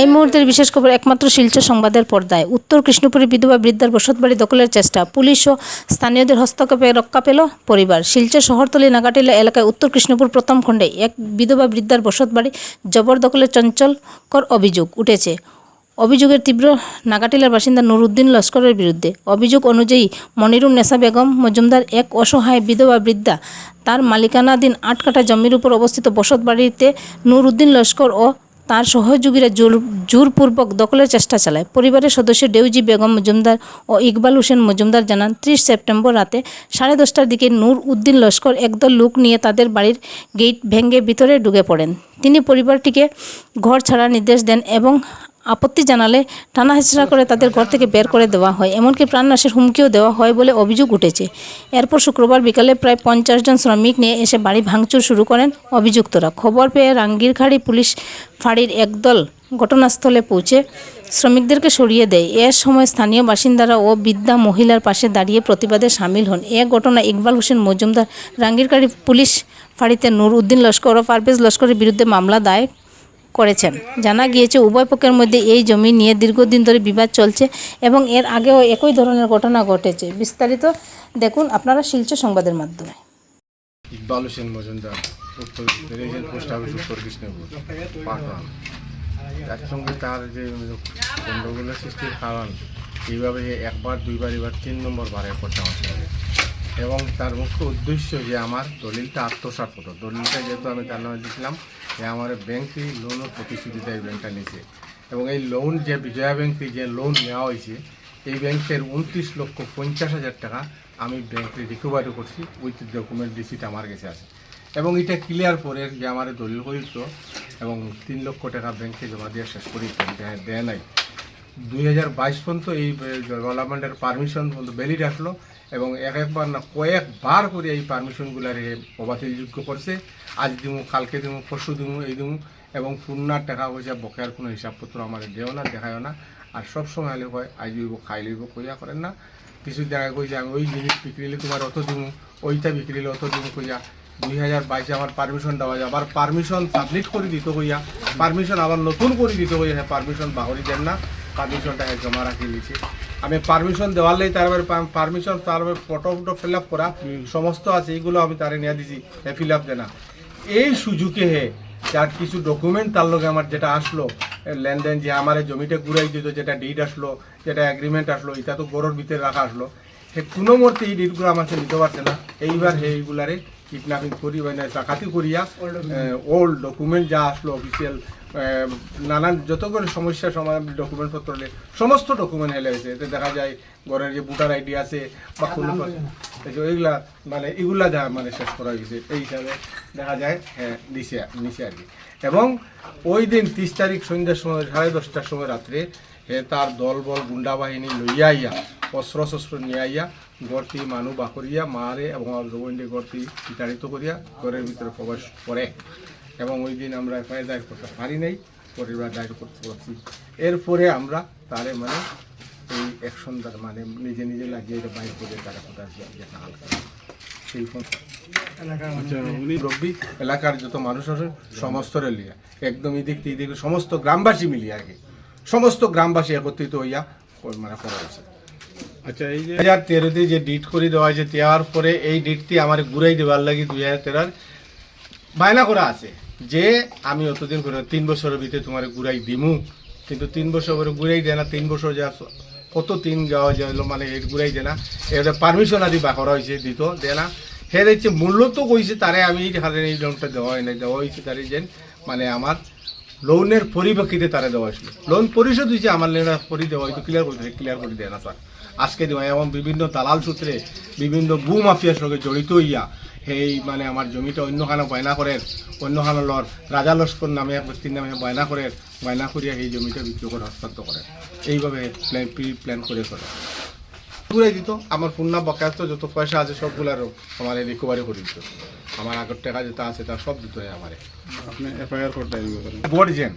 এই মুহূর্তের বিশেষ খবর একমাত্র শিলচর সংবাদের পর্দায়। উত্তর কৃষ্ণপুরী বিধবা বৃদ্ধার বসতবাড়ি দখলের চেষ্টা। পুলিশ ও স্থানীয়দের হস্তক্ষেপে রক্ষা পেল পরিবার। শিলচর শহরতলি নাগাটিলা এলাকায় উত্তর কৃষ্ণপুর প্রথম খণ্ডে এক বিধবা বৃদ্ধার বসতবাড়ি জবরদখলের চঞ্চলকর অভিযোগ উঠেছে। অভিযোগের তীব্র নাগাটিলার বাসিন্দা নুরুদ্দিন লস্করের বিরুদ্ধে। অভিযোগ অনুযায়ী মনিরুন নেসা বেগম মজুমদার এক অসহায় বিধবা বৃদ্ধা তার মালিকানাধীন আট কাঠা জমির উপর অবস্থিত বসতবাড়িতে নুরুদ্দিন লস্কর ও তার সহযোগীরা জোর জোরপূর্বক দখলের চেষ্টা চালায়। পরিবারের সদস্য ডেউজি বেগম মজুমদার ও ইকবাল হোসেন মজুমদার জানান, ত্রিশ সেপ্টেম্বর রাতে সাড়ে দশটার দিকে নূর উদ্দিন লস্কর একদল লোক নিয়ে তাদের বাড়ির গেট ভেঙে ভিতরে ঢুকে পড়েন। তিনি পরিবারটিকে ঘর ছাড়ার নির্দেশ দেন এবং আপত্তি জানালে টানা হেঁচড়া করে তাদের ঘর থেকে বের করে দেওয়া হয়। এমনকি প্রাণনাশের হুমকিও দেওয়া হয় বলে অভিযোগ উঠেছে। এরপর শুক্রবার বিকালে প্রায় পঞ্চাশ জন শ্রমিক নিয়ে এসে বাড়ি ভাঙচুর শুরু করেন অভিযুক্তরা। খবর পেয়ে রাঙ্গিরখাড়ি পুলিশ ফাঁড়ির একদল ঘটনাস্থলে পৌঁছে শ্রমিকদেরকে সরিয়ে দেয়। এ সময় স্থানীয় বাসিন্দারা ও বৃদ্ধা মহিলার পাশে দাঁড়িয়ে প্রতিবাদে সামিল হন। এ ঘটনা ইকবাল হোসেন মজুমদার রাঙ্গিরখাড়ি পুলিশ ফাঁড়িতে নূর উদ্দিন লস্কর ও পারভেজ লস্করের বিরুদ্ধে মামলা দায়ের করেছেন। জানা গিয়েছে, উভয় পক্ষের মধ্যে এই জমি নিয়ে দীর্ঘদিন ধরে বিবাদ চলছে এবং এর আগেও একই ধরনের ঘটনা ঘটেছে। বিস্তারিত দেখুন আপনারা শিলচর সংবাদের মাধ্যমে। ইকবাল হোসেন মজুমদার পোস্ট অফিস উত্তর কৃষ্ণপুর পাটন তার সঙ্গে তার যে গণ্ডগোলের সৃষ্টির কারণ, এইভাবে একবার, দুইবার, এবার তিন নম্বর বারে করতে আমার এবং তার মুখ্য উদ্দেশ্য যে আমার দলিলটা আত্মসাৎ করতো দলিলটা যেহেতু আমি তার নামে দিয়েছিলাম যে আমার ব্যাংকে লোনের প্রতিশ্রুতি দেয় ব্যাংকটা নিয়েছে। এবং এই লোন যে বিজয়া ব্যাংকে যে লোন নেওয়া হয়েছে, এই ব্যাংকের উনত্রিশ লক্ষ পঞ্চাশ হাজার টাকা আমি ব্যাংকে রিকভারি করছি উইথ ডকুমেন্ট রিসিট আমার কাছে আছে। এবং এটা ক্লিয়ার পরে যে আমার দলিল করিত এবং তিন লক্ষ টাকা ব্যাংকে জমা দিয়ে শেষ করি দেয়- নাই। দুই হাজার বাইশ পর্যন্ত এই ডেভেলপমেন্টের পারমিশন পর্যন্ত ভ্যালিড আসলো। এবং এক একবার না কয়েকবার করে এই পারমিশনগুলো পারমিশনগুলারে অবাতিলযোগ্য করছে। আজ দিমু, কালকে দিমু, পরশু দিমু, এই দিমু এবং পূর্ণার টাকা পয়সা বকেয়ার কোনো হিসাবপত্র আমার দেও না দেখায় না। আর সব সময় হলে হয়, আজ লইব খাই লইব কইয়া করেন না। কিছু জায়গায় কই যে আমি ওই জিনিস বিক্রিলে তোমার অত দিমু, ওইটা বিক্রিলে অত দিমু কইয়া দুই হাজার বাইশে আমার পারমিশন দেওয়া যায়। আবার পারমিশন সাবমিট করে দিত কইয়া পারমিশন আবার নতুন করে দিত হইয়া পারমিশন বাহরি দেন না পারমিশনটা জমা রাখি দিয়েছি আমি পারমিশন দেওয়ার লাই তারপরে পারমিশন তারপরে ফটো ফটো ফিল আপ করা সমস্ত আছে এইগুলো আমি তারে নিয়ে দিছি হ্যাঁ ফিল আপ দেনা। এই সুযোগে হে যার কিছু ডকুমেন্ট তার লগে আমার যেটা আসলো লেনদেন যে আমার জমিটা ঘুরাই দিত যেটা ডিট আসলো যেটা এগ্রিমেন্ট আসলো এটা তো গরুর ভিতরে রাখা আসলো সে কোনো মূর্তে এই ডিটগুলো আমাকে নিতে পারছে না। এইবার হে এইগুলারে কিডন্যাপিং করি বা ডাকাতি করিয়া ওল্ড ডকুমেন্ট যা আসলো অফিসিয়াল নানান যতগুলো সমস্যা সমাধান ডকুমেন্ট পত্র সমস্ত ডকুমেন্ট হেলে হয়েছে। এতে দেখা যায় ঘরের যে ভোটার আইডি আছে বা কোনো এইগুলা মানে এগুলা যা মানে শেষ করা হয়েছে। এই হিসাবে দেখা যায় হ্যাঁ নিচে নিচে আর কি। এবং ওই দিন তিরিশ তারিখ সন্ধ্যার সময় সাড়ে দশটার সময় রাত্রে হে তার দল বল গুন্ডা বাহিনী লইয়া আইয়া অস্ত্র শস্ত্র নিয়ে আইয়া গড়তি মানুষ বাকরিয়া মারে এবং জগন্ডি গড়তি বিতাড়িত করিয়া ঘরের ভিতরে প্রবেশ করে। এবং ওই দিন আমরা এফআইআর দায়ের করতে পারি নাই পরিবার দায়ের করতে পারছি। এরপরে আমরা তারে মানে এই অ্যাকশন তার মানে নিজে নিজে লাগিয়ে এটা বাইর করে তারা কোথায় হালকা সেই ফোন। রব্বি? এলাকার যত মানুষ আছে সমস্ত লিয়া। একদম এদিক থেকে এদিক সমস্ত গ্রামবাসী মিলিয়ে আর কি সমস্ত গ্রামবাসী একত্রিত হইয়া মানে করা হয়েছে। আচ্ছা এই যে দুই হাজার তেরোতে যে ডিট করে দেওয়া হয়েছে দেওয়ার পরে এই ডিটটি আমার ঘুরাই দেওয়ার লাগে দুই হাজার তেরোর। বায়না করা আছে। যে আমি অতদিন করে তিন বছরের ভিতরে তোমার ঘুরাই দিমু। কিন্তু তিন বছর পরে ঘুরাই দেয় না, তিন বছর যা কত তিন যাওয়া যাইলো মানে এই ঘুরাই দেয় না। এটা পারমিশন আদি বা করা হয়েছে, দিত, দেয় না। সে দেখছে মূল্য তো কইছে, তারে আমি হাতে এই লোনটা দেওয়া হয় না দেওয়া হয়েছে তারে যেন মানে আমার লোনের পরিপ্রেক্ষিতে তারা দেওয়া হয়েছিল। লোন পরিশোধ হয়েছে, আমার লোন পরি দেওয়া হয়তো ক্লিয়ার করে ক্লিয়ার করে দেয় না স্যার আজকে দেওয়া এবং বিভিন্ন দালাল সূত্রে বিভিন্ন ভূ মাফিয়ার সঙ্গে জড়িত হইয়া সেই মানে আমার জমিটা অন্য খানো বয়না করে অন্য খানো লর রাজা লস্কর নামে এক ব্যক্তির নামে বয়না করে বয়না করিয়া সেই জমিটা বিক্রি করে হস্তান্তর করে এইভাবে প্ল্যান প্রি প্ল্যান করে করে ঘুরে দিত। আমার পূর্ণা বকায়ত যত পয়সা আছে সবগুলার আমার রিকভারি করে দিত। আমার আগের টাকা যেটা আছে তা সব দিত আমারে আপনি এফআইআর করতে গর্জেন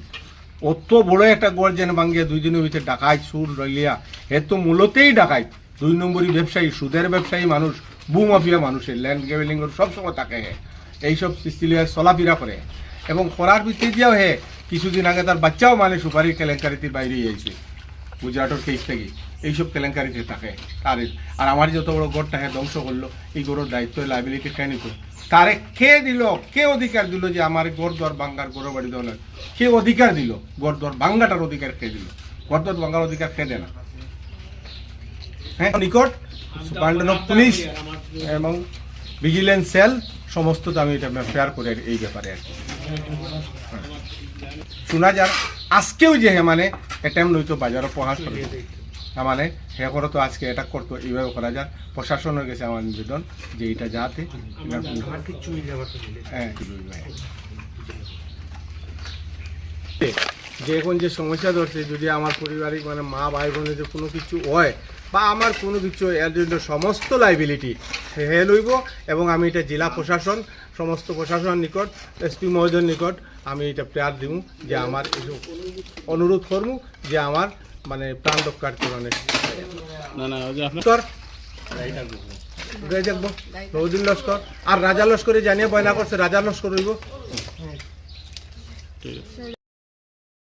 অত বড় একটা গর্জেন ভাঙ্গিয়ে দুই দিনের ভিতরে ডাকাই সুর রইলিয়া এ তো মূলতেই ডাকাই দুই নম্বরই ব্যবসায়ী সুদের ব্যবসায়ী মানুষ। বু মাফিয়া মানুষের ল্যান্ড গ্যাবেলিং সব সময় তাকে এইসব সিস্টিলিয়া চলাফেরা করে এবং করার ভিত্তি দিয়েও হে, কিছুদিন আগে তার বাচ্চাও মানে সুপারির কেলেঙ্কারিতে বাইরে আইছে গুজরাটের কেস থেকে। এইসব কেলেঙ্কারিতে থাকে। তার আর আমার যত বড় গড়টা হ্যাঁ ধ্বংস করল এই গড়ের দায়িত্ব লাইবিলিটি খেয়ে নিত তারে কে দিল, কে অধিকার দিল যে আমার গড় দর বাঙ্গার গড় বাড়ি দেওয়া? কে অধিকার দিল? গড় দর বাঙ্গাটার অধিকার কে দিল? গড় দর বাঙ্গার অধিকার কে দেয় না? হ্যাঁ নিকট সুপারিনটেন্ডেন্ট অফ পুলিশ এবং ভিজিলেন্স সেল সমস্ত তো আমি এটা ফেয়ার করে এই ব্যাপারে আর কি। হ্যাঁ। শোনা যার আজকেও যে হ্যাঁ মানে অ্যাটেম্প নইতো বাজারও প্রকাশ করে তার মানে হে করে তো আজকে এটা করতো এইভাবে করা যাক। প্রশাসনের কাছে আমার নিবেদন যে এটা যাতে হ্যাঁ যে এখন যে সমস্যা ধরছে যদি আমার পারিবারিক মানে মা ভাই বোনের যে কোনো কিছু হয় বা আমার কোনো কিছু এর জন্য সমস্ত লাইবিলিটি হে লইব এবং আমি এটা জেলা প্রশাসন সমস্ত প্রশাসন নিকট এসপি মহোদয়ের নিকট আমি এটা প্রেয়ার দিব যে আমার এসব অনুরোধ করব যে আমার মানে প্রাণ রক্ষার্থে মানে না না আপনার লস্কর। আর রাজা লস্করে জানিয়ে বয়না করছে রাজা লস্কর আছে।